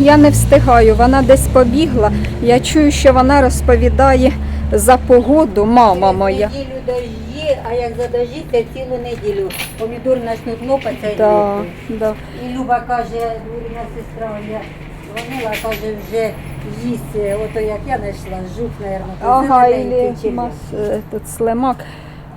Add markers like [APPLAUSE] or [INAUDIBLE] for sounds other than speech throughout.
я не встигаю, вона десь побігла. Я чую, що вона розповідає за погоду, мама моя. Неділю дожді, а як задождіться цілу неділю. Помідор почнуть лопатися і Да, лопнуть. да. І Люба каже, Лурина сестра, я дзвонила, каже, вже їсть, е, ото як я знайшла, жук, мабуть. Ага, і е, тут слимак.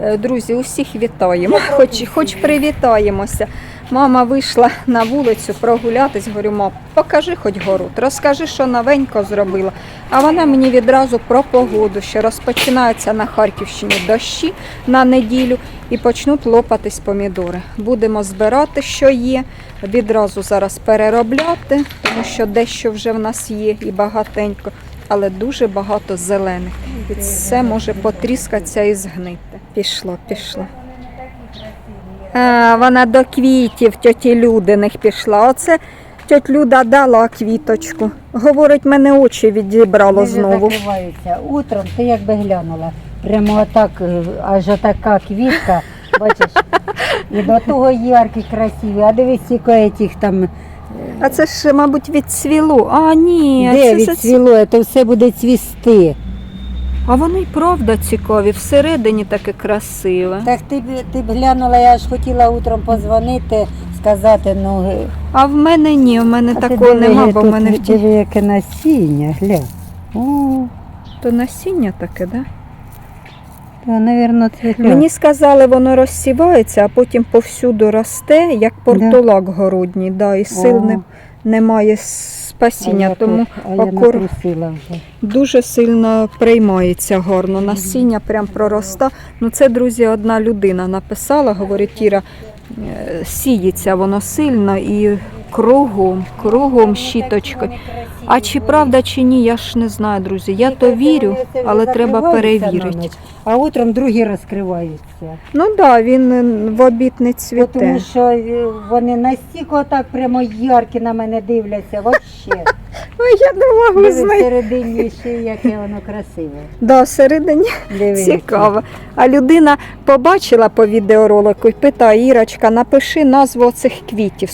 Е, Друзі, усіх вітаємо. Хоч, хоч привітаємося. Мама вийшла на вулицю прогулятись. Говорю, мам, покажи хоч город, розкажи, що новенько зробила. А вона мені відразу про погоду, що розпочинаються на Харківщині дощі на неділю і почнуть лопатись помідори. Будемо збирати, що є, відразу зараз переробляти, тому що дещо вже в нас є і багатенько, але дуже багато зелених. І це може потріскатися і згнити. Пішло, пішло. А, вона до квітів тьоті Людиних пішла. Оце тьоть Люда дала квіточку. Говорить, мене очі відібрало знову. закриваються. Утром ти якби глянула. Прямо отак, е, аж отака квітка, бачиш, і до того яркі, красиві. А дивись, скільки тих там, А це ж, мабуть, відцвіло. А, ні, де це, це, відцвіло, то все буде цвісти. А вони й правда цікаві, всередині таке красиве. Так ти б ти б глянула, я ж хотіла утром позвонити, сказати, ну А в мене ні, в мене а такого диви, нема, бо в мене в ті... яке насіння, гля. О, То насіння таке, да? то, мабуть, це. Мені сказали, воно розсівається, а потім повсюду росте, як портулак городній, да, і сил не, немає спасіння, А тому тут- а окор вже. дуже сильно приймається гарно. Насіння прям пророста. Ну це, друзі, одна людина написала, говорить, Іра, е, сіється воно сильно і кругом, кругом щіточкою. А чи правда, чи ні, я ж не знаю, друзі. Я то вірю, але треба перевірити. А утром другі розкриваються. Ну так, да, він е, в обід не цвіте. Тому що е, вони настільки отак прямо яркі на мене дивляться, вообще. [LAUGHS] Ой, я не можу знайти. всередині ще яке воно красиве. Да, всередині цікаво. А людина побачила по відеоролику і питає, Ірочка, напиши назву цих квітів,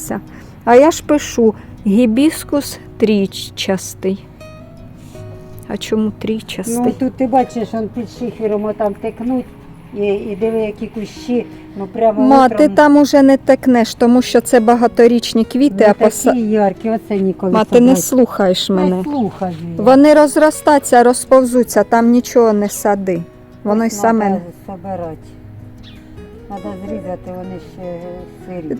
сподобалися. А я ж пишу гібіскус трічастий. А чому які. трічастий? Ну тут ти бачиш, он під шифером отам текнуть. І, і диви, які кущі, ну прямо Ма, утром, ти там уже не текнеш, тому що це багаторічні квіти, ну, а поса... такі яркі, оце ніколи. Ма, ти не побачиш. слухаєш мене. Не слухаю. Вони розростаться, розповзуться, там нічого не сади. Воно й саме. Треба зрізати, вони ще сирі.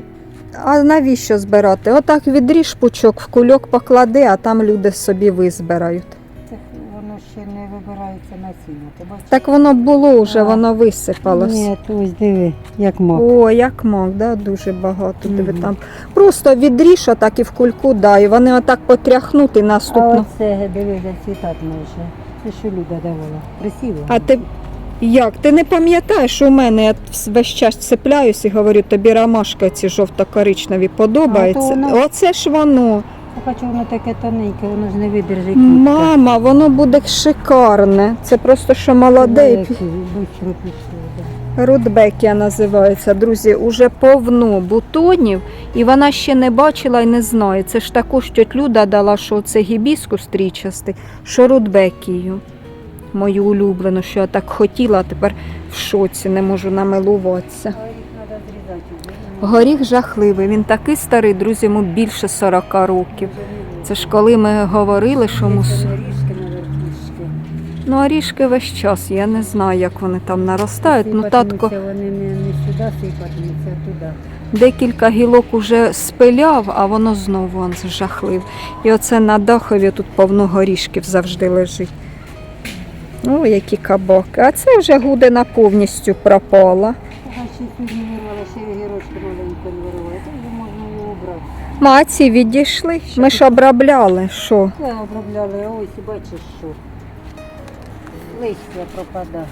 А навіщо збирати? Отак відріж пучок, в кульок поклади, а там люди собі визбирають. Це воно ще не вибирається насіння. Ти бачиш? Так воно було вже, А. воно висипалось. Ні, то ось диви, як мак. О, як мак, да? дуже багато. Диви Мгм. там. Просто відріж отак і в кульку дай. Вони отак потряхнуть і А наступно. оце диви, зацвітати може. Це що Люда давала? Красиво. А ти як? Ти не пам'ятаєш, у мене я весь час цепляюсь і говорю, тобі ромашка ці жовто-коричневі подобаються. А, то воно- Оце ж воно. Я хочу воно таке тоненьке, воно ж не видержить. Мама, воно буде шикарне. Це просто що молоде. і быстро. Рудбекія називається. Друзі, уже повно бутонів, і вона ще не бачила і не знає. Це ж також тьоть Люда дала, що це гібіску стрічастий, що рудбекію. Мою улюблену, що я так хотіла, а тепер в шоці, не можу намилуватися. Горіх жахливий, він такий старий, друзі, йому більше 40 років. Це ж коли ми говорили, що мус... Ну, орішки весь час, я не знаю, як вони там наростають. Ну, татко Вони не, не сюди сипатимуться, а туди. Декілька гілок уже спиляв, а воно знову он жахлив. І оце на дахові тут повно горішків завжди лежить. О, які кабаки. А це вже гудина повністю пропала. Маці відійшли. Ми ж обробляли. Що? Обробляли, ось бачиш, що листя пропадає.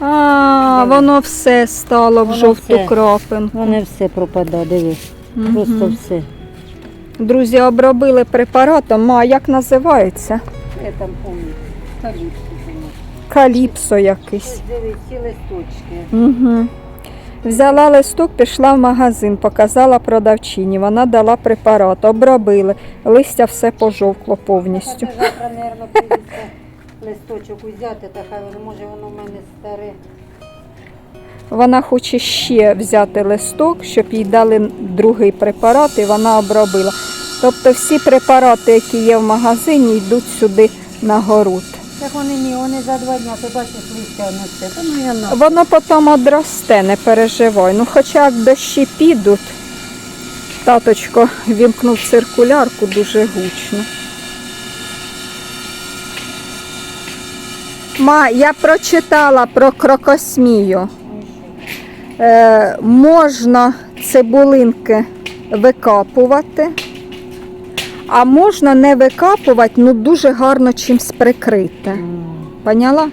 А, воно все стало в жовту крапинку. Воно все пропадає, дивись. Просто все. Друзі, обробили препаратом. А як називається? Я там пам'ятаю. Каліпсо якийсь. Ці листочки. Угу. Взяла листок, пішла в магазин, показала продавчині. Вона дала препарат, обробили. Листя все пожовкло повністю. Завтра, мабуть, прийдеться листочок узяти, та хай може воно в мене старе. Вона хоче ще взяти листок, щоб їй дали другий препарат, і вона обробила. Тобто всі препарати, які є в магазині, йдуть сюди на город. Так вони ні, вони за два дня, ти бачиш листя несе. Та ну я на. Воно потім одросте, не переживай. Ну, хоча як дощі підуть, таточко вімкнув циркулярку дуже гучно. Ма, я прочитала про крокосмію. Е, можна цибулинки викапувати, а можна не викапувати, ну дуже гарно чимсь прикрити. Поняла?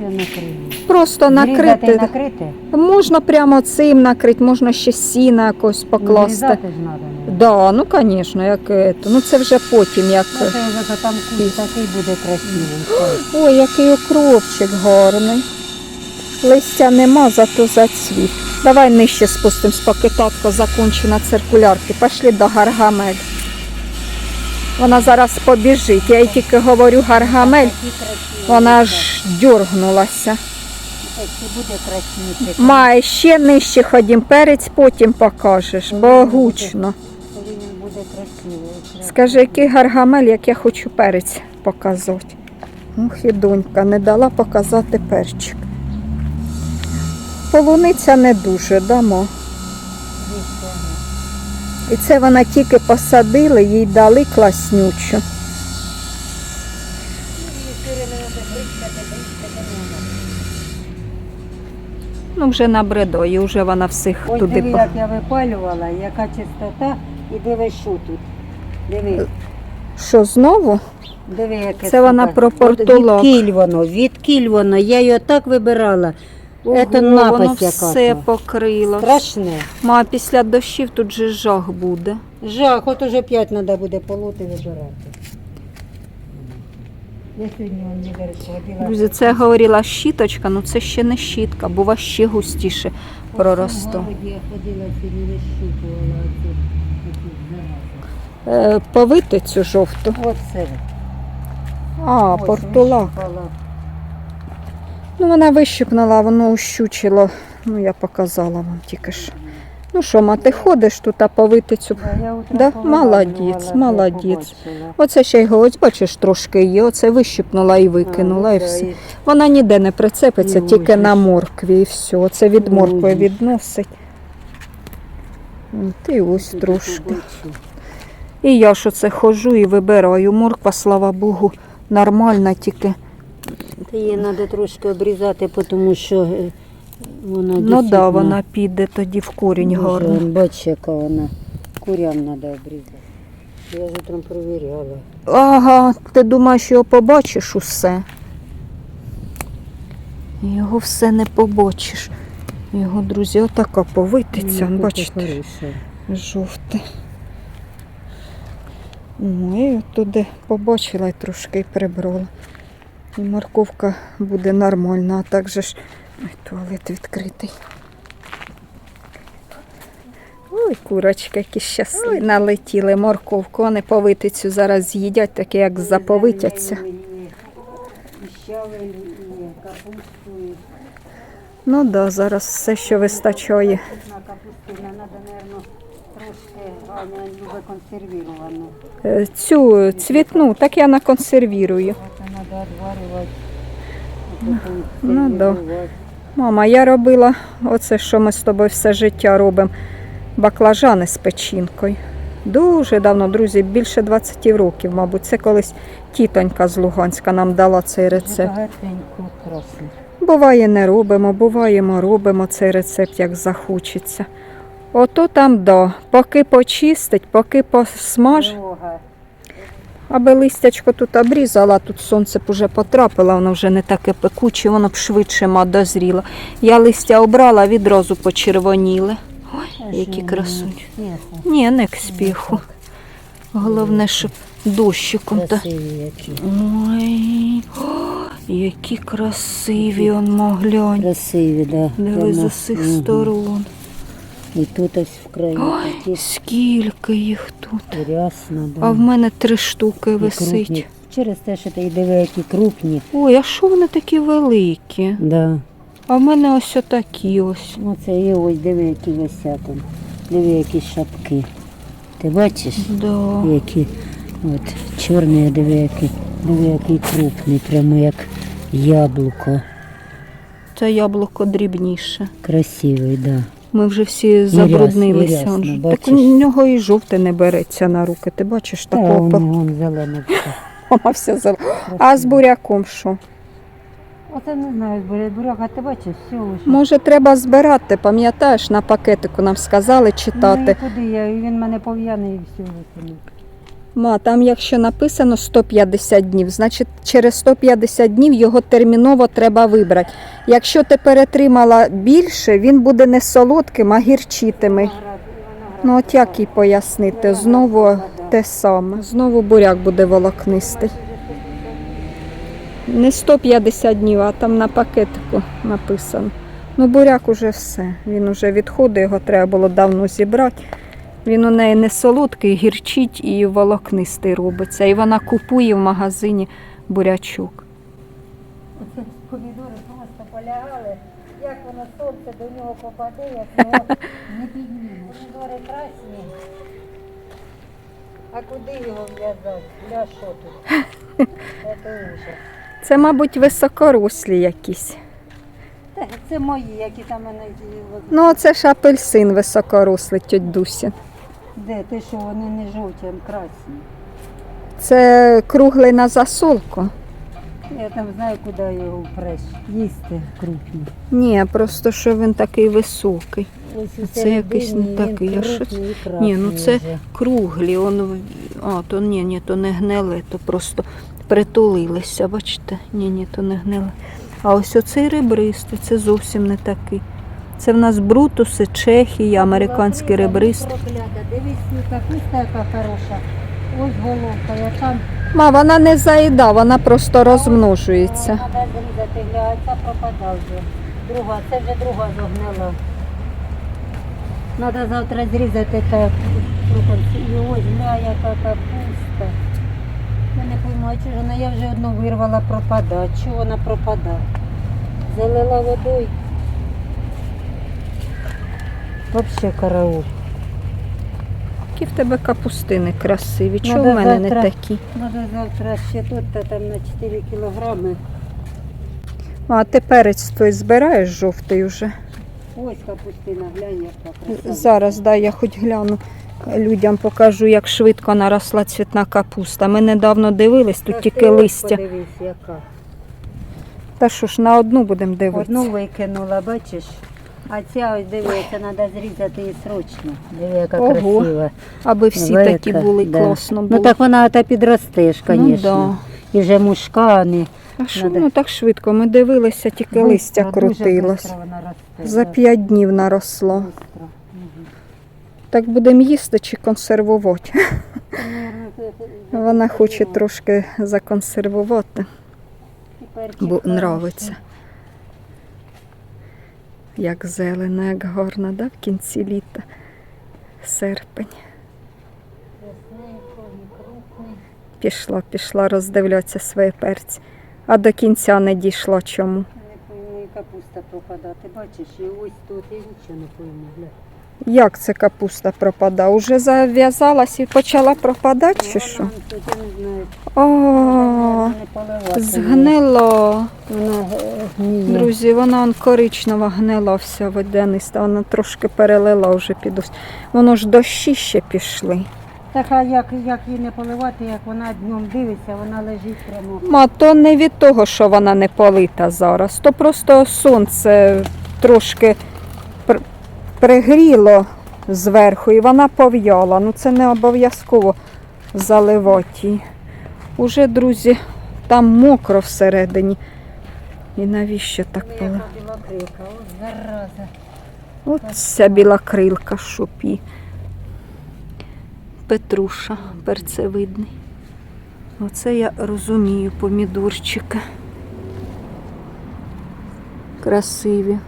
Я накрию. Просто накрити. накрити? Можна прямо цим накрити, можна ще сіна якось покласти. Ж треба. Да, ну звісно, як це. Ну це вже потім як. Ну, це вже там куст такий буде красивий. Ой, який окропчик гарний. Листя нема, зато зацвіт. Давай нижче спустимось, поки татко закончена циркулярки. Пішли до Гаргамель. Вона зараз побіжить. Я їй тільки говорю Гаргамель, вона аж дьоргнулася. Має ще нижче ходім, перець потім покажеш, бо гучно. Скажи, який гаргамель, як я хочу перець показати. Ох, і донька, не дала показати перчик. Полуниця не дуже дамо. І це вона тільки посадили, їй дали класнючу. Ну, вже набридої, вже вона всіх Ось туди. диви, як я випалювала, яка чистота, і диви, що тут. Диви, Що знову? диви, яке Це вона супер. про От портулак. Відкіль воно, відкіль воно, я його так вибирала. Це Ого, воно напасть все яка. покрило. Страшне. Ма, після дощів тут же жах буде. Жах, от уже п'ять треба буде полоти вибирати. Я сьогодні он не. Друзі, це говорила щіточка, ну це ще не щітка, бува ще густіше я ходила сьогодні, зарази. Е, повити цю жовту. От це. А, Ось, портулак. Ну вона вищипнула, воно ущучило. Ну я показала вам тільки ж. Ну що, ма, ти ходиш тут, а повити цю. Да, Да? Молодець, молодець. Оце ще й ось, бачиш, трошки є. Оце вищипнула і викинула, А, і ну, все. Вона ніде не прицепиться, Ну, тільки на моркві і все. Це від Ну, моркви відносить. Ти ось трошки. І я що це ходжу і вибираю. Морква, слава Богу, нормальна, тільки. Її треба трошки обрізати, тому що е, вона Ну да, вона піде тоді в корінь гарно. он, Бач, яка вона. Курям треба обрізати. Я ж утром перевіряла. Ага, ти думаєш, його побачиш усе. Його все не побачиш. Його, друзі, отака повитиця, Ну, бачите, жовте. Ну, і туди побачила і трошки прибрала. І морковка буде нормальна, а так же ж Ой, туалет відкритий. Ой, курочки, які щасливі. Ой, налетіли морковку, вони повитицю зараз з'їдять, таке як заповитяться. Ну так, да, зараз все, що вистачає. Трошки Аня любить консервіровану. Е, Цю цвітну, так я наконсервірую. Це треба відварювати. ну да. Мама, я робила оце, що ми з тобою все життя робимо. Баклажани з печінкою. Дуже давно, друзі, більше 20 років, мабуть. Це колись тітонька з Луганська нам дала цей рецепт. Багатенько. Буває, не робимо, буваємо, робимо цей рецепт, як захочеться. Ото там да, поки почистить, поки посмаж, аби листячко тут обрізала, тут сонце б уже потрапило, воно вже не таке пекуче, воно б швидше ма дозріло. Я листя обрала, відразу почервоніли. Ой, які красуні. Ні, не к спіху. Головне, щоб дощиком та. Ой, о, Які красиві, он моглянь. Красиві, да. Диви з усіх сторон. І тут ось в краю Ой, такі скільки їх тут. рясно, да. А в мене три штуки І висить. крупні. Через те, що ти диви, які крупні. Ой, а що вони такі великі? Да. А в мене ось отакі ось. Оце і ось диви, які висять. Диви, які шапки. Ти бачиш? Да. Які от чорні, диви, які, диви, який крупний, прямо як яблуко. Це яблуко дрібніше. Красивий, да. Ми вже всі забруднилися. рясно, ясно, же. Так бачиш? у нього і жовте не береться на руки. Ти бачиш Та такого воно по- вон зелене [LAUGHS] все. Вся зелена. А з буряком що? Оце не знаю, буряк, буряк, а ти бачиш, все уже. Може, треба збирати, пам'ятаєш, на пакетику нам сказали читати. Ну, і куди я? І Він мене пов'яний і все викинув. Ма, там якщо написано 150 днів, значить через 150 днів його терміново треба вибрати. Якщо ти перетримала більше, він буде не солодким, а гірчитиме. Ну от як їй пояснити? Знову те саме. Знову буряк буде волокнистий. Не 150 днів, а там на пакетику написано. Ну, буряк уже все. Він уже відходить, його треба було давно зібрати. Він у неї не солодкий, гірчить і волокнистий робиться. І вона купує в магазині бурячок. Оце помідори просто полягали. Як воно сонце до нього попаде, як [LAUGHS] його не підніме. Помідори красні. А куди його в'язати? Для що тут? [LAUGHS] Це ужас. Це, мабуть, високорослі якісь. Це мої, які там мене Ну, це ж апельсин високорослий, тьоть. Де? Ти що, вони не жовті, а красні. Це круглий на засолку. Я там знаю, куди його впреш. Їсти крупні. Ні, просто що він такий високий. Ось Це якийсь не такий, а що Ні, ну це вже. круглі. Он... А, то ні, ні, то не гниле, то просто притулилися, бачите? Ні, ні, то не гниле. А ось оцей ребристий, це зовсім не такий. Це в нас брутуси, Чехія, американський ребристий. Проклята, Дивись, ну, капуста яка хороша. Ось головка, я там Ма, вона не заїда, вона просто розмножується. Вже. Друга, це вже друга загнила. Треба завтра зрізати та пропорцію. І ось гля, яка капуста. Я не пойму, а чого вона, я вже одну вирвала, пропада. Чого вона пропада? Залила водою. Взагалі караул. Які в тебе капустини красиві. Чого Надо в мене не такі? Треба завтра ще тут та там на 4 кілограми. А ти перець той збираєш жовтий вже? Ось капустина, глянь, яка красива. Зараз дай я хоч гляну. Людям покажу, як швидко наросла цвітна капуста. Ми недавно дивились, тут Та тільки ось листя. Подивись, яка. Та що ж, на одну будемо дивитися. Одну викинула, бачиш? А ця ось дивися, треба зрізати її срочно. Диви, яка Ого, красива. Аби всі Велика, такі були, да. класно було. Ну так вона та підростеш, Ну, звісно. І вже мушка, а не А що воно так швидко? Ми дивилися, тільки листя Бистро, дуже крутилось. За п'ять днів наросло. бистро. Так будемо їсти чи консервувати. Вона хоче трошки законсервувати, бо нравиться. Як зелена, як гарна, да? в кінці літа. Серпень. І. Пішла, пішла роздивлятися свої перці. А до кінця не дійшла чому. І капуста пропадати. Бачиш, і ось тут я нічого не пойму. Як це капуста пропада? Уже зав'язалась і почала пропадати чи що? О, згнило. Вона е, гниє. Друзі, вона он коричнева гнила вся водяниста, вона трошки перелила вже під ось. Воно ж дощі ще пішли. Так, а як, як її не поливати, як вона днем дивиться, вона лежить прямо. Ма, то не від того, що вона не полита зараз, то просто сонце трошки пригріло зверху і вона пов'яла. Ну це не обов'язково заливати. Уже, друзі, там мокро всередині. І навіщо так зараза. От ця біла крилка шупі. Петруша перцевидний. Оце я розумію помідорчики. красиві.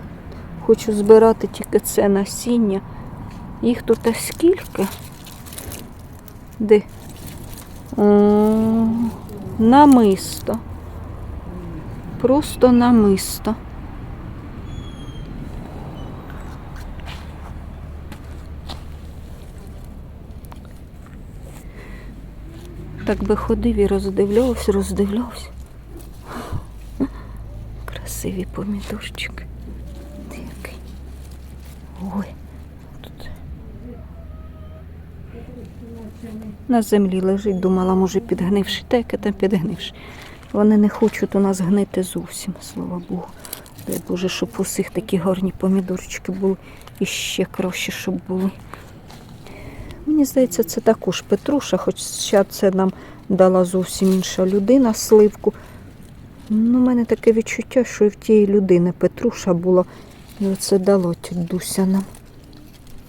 Хочу збирати тільки це насіння. Їх тут скільки? Де? Намисто. Просто намисто. Так би ходив і роздивлявся, роздивлявся. Красиві помідорчики. Ой. Тут. На землі лежить, думала, може підгнивши. Яке там підгнивши. Вони не хочуть у нас гнити зовсім, слава Богу. Дай Боже, щоб у всіх такі гарні помідорчики були. І ще краще, щоб були. Мені здається, це також Петруша, хоча це нам дала зовсім інша людина сливку. Ну, у мене таке відчуття, що і в тієї людини Петруша була, і оце дало тіть Дуся нам.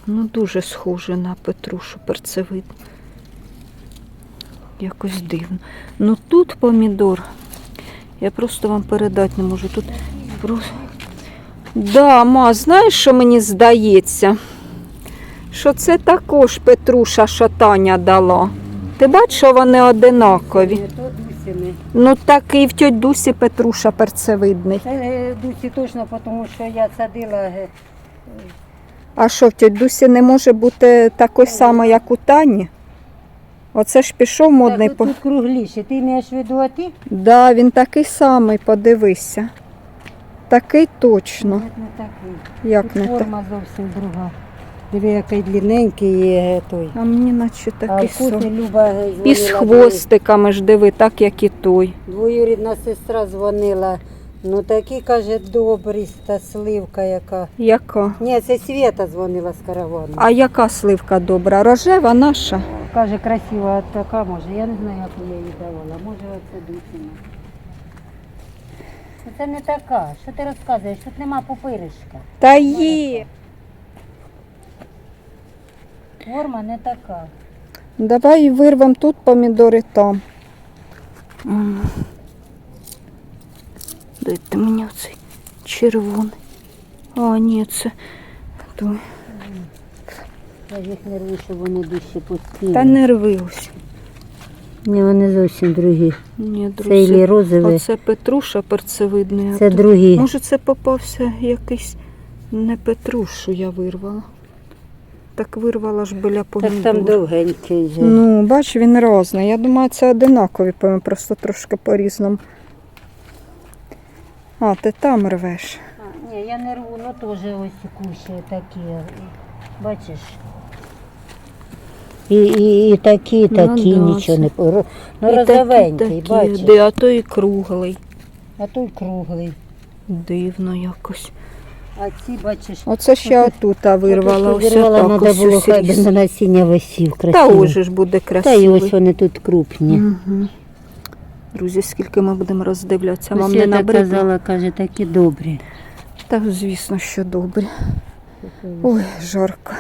Ну, дуже схоже на Петрушу, перцевидно. Якось дивно. Ну тут помідор. Я просто вам передати не можу. Тут просто. Да, ма, знаєш, що мені здається? Що це також Петруша, що Таня дала. Ти бачиш, що вони одинакові. Дусіни. Ну так і в тьоть Дусі Петруша перцевидний. Це е, Дусі точно, тому що я садила е, А що в тьоть Дусі не може бути такий самий, як у Тані? Оце ж пішов модний так, по. тут кругліше. Ти маєш виду, а ти? Да, він такий самий, подивися. Такий точно. Ні, не такий. Як Тут не так? форма зовсім друга. Диви, який длинненький е, той. А мені наче такий самий. Люба І з хвостиками ж диви, так як і той. Двоюрідна сестра дзвонила. Ну такі, каже, добрі, та сливка яка. Яка? Ні, це Свята дзвонила з каравану. А яка сливка добра? Рожева наша? Каже, красива така може. Я не знаю, як я її давала. Може, оце. Ну, Це не така. Що ти розказуєш? Тут нема пупиришка. Та є. Форма не така. Давай вирвемо тут помідори там. Дайте мені оцей червоний. А, ні, це той. Я їх не рву, щоб вони дужче пустили. Та не рви ось. Ні, вони зовсім другі. Ні, Це ілі друзі. розові, Оце Петруша перцевидний. це то- другі. Може, це попався якийсь не Петрушу я вирвала. Так вирвала ж біля Так помідор. там довгенький вже. Ну, бач, він різний. Я думаю, це одинакові, просто трошки по-різному. А, ти там рвеш. А, ні, я не рву, ну теж ось кущі такі. Бачиш? І, і, і такі, і Ну такі, нічого не по- ро- Ну, І такі, розовенький, такі, бачиш? Де, а то і круглий. А той круглий. Дивно якось. А ці, бачиш, Оце ще отут вирвала. Ось вирвала, так, треба ось було хай би різ. на насіння висів Та красиво. ж буде Та і ось вони тут крупні. Угу. Друзі, скільки ми будемо роздивлятися, вам не я набридло? казала, каже, такі добрі. Так, звісно, що добре. Ой, жарко.